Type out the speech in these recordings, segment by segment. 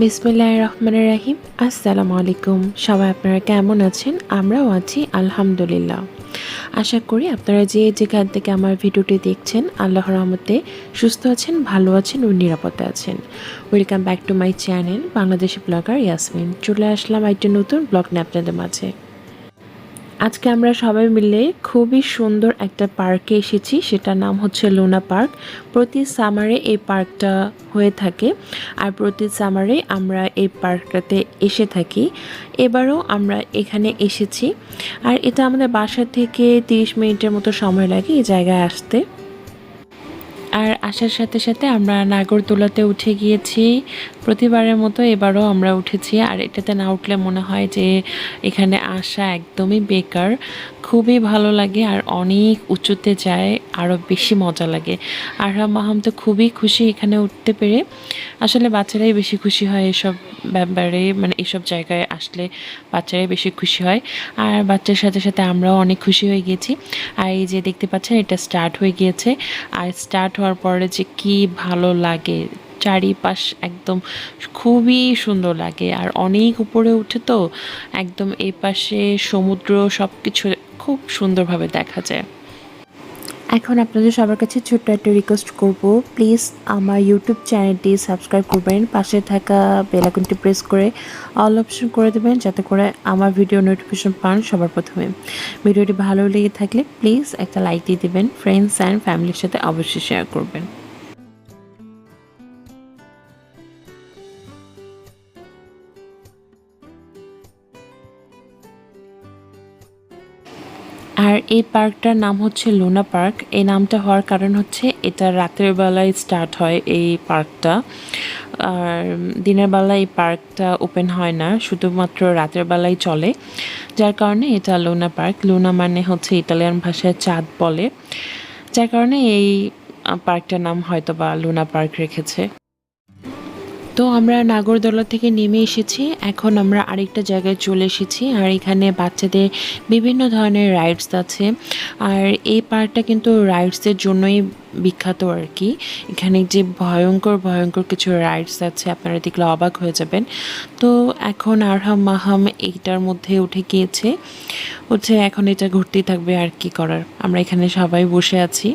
বিসমিল্লাহ রহমান রাহিম আসসালামু আলাইকুম সবাই আপনারা কেমন আছেন? আমরাও আছি, আলহামদুলিল্লাহ। আশা করি আপনারা যে যেখান থেকে আমার ভিডিওটি দেখছেন, আল্লাহ রহমতে সুস্থ আছেন, ভালো আছেন ও নিরাপদে আছেন। Welcome back to my channel Bangladeshi blogger Yasmin. চলে আসলাম একটি নতুন ব্লগ নিয়ে আপনাদের মাঝে। আজকে আমরা সবাই মিলে খুবই সুন্দর একটা পার্কে এসেছি। সেটার নাম হচ্ছে লুনা পার্ক প্রতি সামারে এই পার্কটা হয়ে থাকে আর প্রতি সামারে আমরা এই পার্কটাতে এসে থাকি। এবারও আমরা এখানে এসেছি। আর এটা আমাদের বাসা থেকে তিরিশ মিনিটের মতো সময় লাগে এই জায়গায় আসতে। আর আসার সাথে সাথে আমরা নাগরদোলাতে উঠে গিয়েছি। প্রতিবারের মতো এবারও আমরা উঠেছি। আর এটাতে না উঠলে মনে হয় যে এখানে আসা একদমই বেকার। খুবই ভালো লাগে আর অনেক উঁচুতে যায়, আরও বেশি মজা লাগে। আর মাহাম তো খুবই খুশি এখানে উঠতে পেরে। আসলে বাচ্চারাই বেশি খুশি হয় এসব ব্যাপারে মানে এসব জায়গায় আসলে বাচ্চারাই বেশি খুশি হয়। আর বাচ্চার সাথে সাথে আমরাও অনেক খুশি হয়ে গেছি আর এই যে দেখতে পাচ্ছেন, এটা স্টার্ট হয়ে গিয়েছে। আর স্টার্ট হওয়ার পরে যে কি ভালো লাগে। চারিপাশ একদম খুবই সুন্দর লাগে। আর অনেক উপরে উঠে তো একদম এ পাশে সমুদ্র সব কিছু খুব সুন্দরভাবে দেখা যায়। এখন আপনাদের সবার কাছে ছোট্ট একটা রিকোয়েস্ট করব। প্লিজ আমার ইউটিউব চ্যানেলটি সাবস্ক্রাইব করবেন, পাশে থাকা বেলাকনটি প্রেস করে অল অপশন করে দেবেন, যাতে করে আমার ভিডিও নোটিফিকেশন পান সবার প্রথমে। ভিডিওটি ভালো লেগে থাকলে প্লিজ একটা লাইক দিয়ে দেবেন ফ্রেন্ডস অ্যান্ড ফ্যামিলির সাথে অবশ্যই শেয়ার করবেন। আর এই পার্কটার নাম হচ্ছে লুনা পার্ক। এই নামটা হওয়ার কারণ হচ্ছে এটা রাতের বেলায় স্টার্ট হয় এই পার্কটা। আর দিনের বেলা এই পার্কটা ওপেন হয় না, শুধুমাত্র রাতের বেলায় চলে। যার কারণে এটা লুনা পার্ক। লুনা মানে হচ্ছে ইটালিয়ান ভাষায় চাঁদ বলে। যার কারণে এই পার্কটার নাম হয়তো বা লুনা পার্ক রেখেছে। তো আমরা নাগরদোলা থেকে নেমে এসেছি। এখন আমরা আরেকটা জায়গায় চলে এসেছি আর এখানে বাচ্চাদের বিভিন্ন ধরনের রাইডস আছে। আর এই পার্কটা কিন্তু রাইডসের জন্যই বিখ্যাত আর কি। এখানে যে ভয়ঙ্কর ভয়ঙ্কর কিছু রাইডস আছে, আপনারা দেখলে অবাক হয়ে যাবেন। তো এখন আরহাম মাহাম এইটার মধ্যে উঠে গিয়েছে। হচ্ছে এখন এটা ঘুরতেই থাকবে আর কি করার। আমরা এখানে সবাই বসে আছি।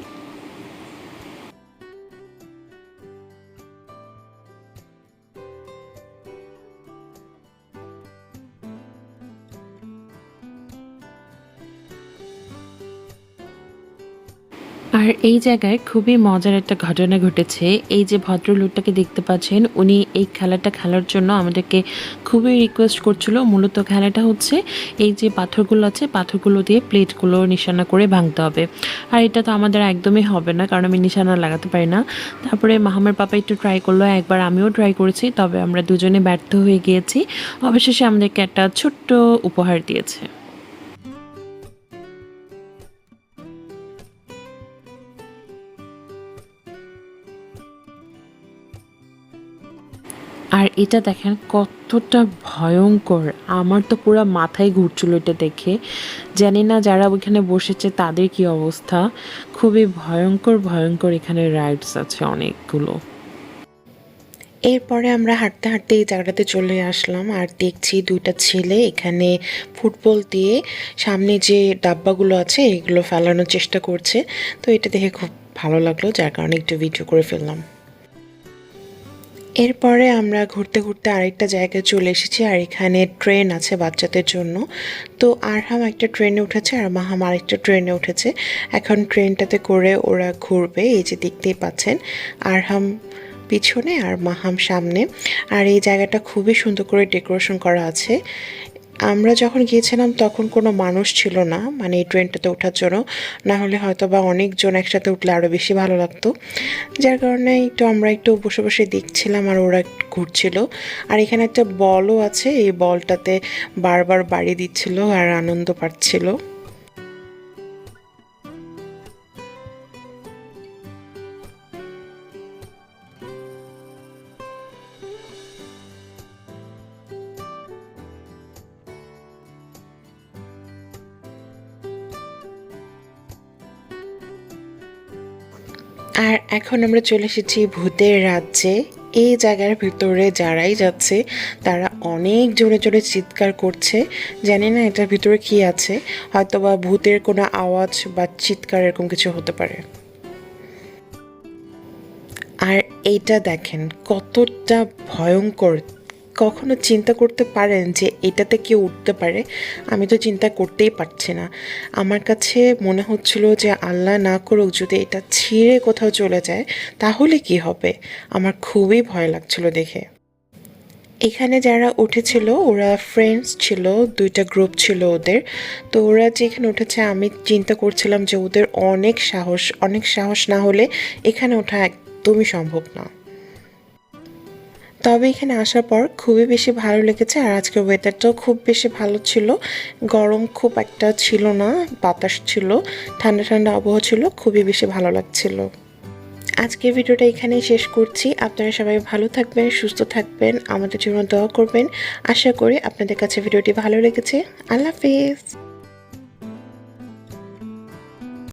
আর এই জায়গায় খুবই মজার একটা ঘটনা ঘটেছে। এই যে ভদ্রলোকটাকে দেখতে পাচ্ছেন, উনি এই খেলাটা খেলার জন্য আমাদেরকে খুবই রিকোয়েস্ট করছিল। মূলত খেলাটা হচ্ছে এই যে পাথরগুলো আছে, পাথরগুলো দিয়ে প্লেটগুলো নিশানা করে ভাঙতে হবে। আর এটা তো আমাদের একদমই হবে না, কারণ আমি নিশানা লাগাতে পারি না। তারপরে মাহামের পাপা একটু ট্রাই করল, একবার আমিও ট্রাই করেছি, তবে আমরা দুজনে ব্যর্থ হয়ে গিয়েছি। অবশেষে আমাদেরকে একটা ছোট্ট উপহার দিয়েছে। আর এটা দেখেন কতটা ভয়ঙ্কর। আমার তো পুরো মাথায় ঘুরছিল এটা দেখে। জানি না যারা ওইখানে বসেছে তাদের কি অবস্থা। খুবই ভয়ঙ্কর ভয়ঙ্কর এখানে রাইডস আছে অনেকগুলো। এরপরে আমরা হাঁটতে হাঁটতে এই জায়গাটাতে চলে আসলাম আর দেখছি দুইটা ছেলে এখানে ফুটবল দিয়ে সামনে যে ডাব্বাগুলো আছে এগুলো ফেলানোর চেষ্টা করছে। তো এটা দেখে খুব ভালো লাগল, যার কারণে একটু ভিডিও করে ফেললাম। এরপরে আমরা ঘুরতে ঘুরতে আরেকটা জায়গায় চলে এসেছি, আর এখানে ট্রেন আছে বাচ্চাদের জন্য। তো আরহাম একটা ট্রেনে উঠেছে, আর মাহাম আরেকটা ট্রেনে উঠেছে। এখন ট্রেনটাতে করে ওরা ঘুরবে, এই যে দেখতেই পাচ্ছেন, আরহাম পিছনে আর মাহাম সামনে। আর এই জায়গাটা খুবই সুন্দর করে ডেকোরেশন করা আছে। আমরা যখন গিয়েছিলাম তখন কোনো মানুষ ছিল না মানে এই ট্রেনটাতে ওঠার জন্য। না হলে হয়তো বা অনেকজন একসাথে উঠলে আরও বেশি ভালো লাগতো। যার কারণে একটু আমরা একটু বসে বসে দেখছিলাম আর ওরা ঘুরছিল। আর এখানে একটা বলও আছে, এই বলটাতে বারবার বাড়ি দিচ্ছিল আর আনন্দ পাচ্ছিল। আর এখন আমরা চলে এসেছি ভূতের রাজ্যে। এই জায়গার ভিতরে যারাই যাচ্ছে, তারা অনেক জোরে জোরে চিৎকার করছে। জানি না এটার ভিতরে কি আছে হয়তো বা ভূতের কোনো আওয়াজ বা চিৎকার এরকম কিছু হতে পারে। আর এইটা দেখেন, কতটা ভয়ঙ্কর কখনো চিন্তা করতে পারেন যে এটাতে কেউ উঠতে পারে? আমি তো চিন্তা করতেই পারছি না। আমার কাছে মনে হচ্ছিল যে আল্লাহ না করুক যদি এটা ছিঁড়ে কোথাও চলে যায়, তাহলে কি হবে? আমার খুবই ভয় লাগছিল দেখে। এখানে যারা উঠেছিল, ওরা ফ্রেন্ডস ছিল, দুইটা গ্রুপ ছিল ওদের। তো ওরা যেখানে উঠেছে, আমি চিন্তা করছিলাম যে ওদের অনেক সাহস অনেক সাহস না হলে এখানে ওঠা একদমই সম্ভব না। তবে এখানে আসার পর খুবই বেশি ভালো লেগেছে আর আজকের ওয়েদারটাও খুব বেশি ভালো ছিল। গরম খুব একটা ছিল না, বাতাস ছিল, ঠান্ডা ঠান্ডা আবহাওয়া ছিল, খুবই বেশি ভালো লাগছিল। আজকের ভিডিওটা এখানেই শেষ করছি। আপনারা সবাই ভালো থাকবেন, সুস্থ থাকবেন, আমাদের জন্য দোয়া করবেন। আশা করি আপনাদের কাছে ভিডিওটি ভালো লেগেছে। আল্লাহ হাফিজ।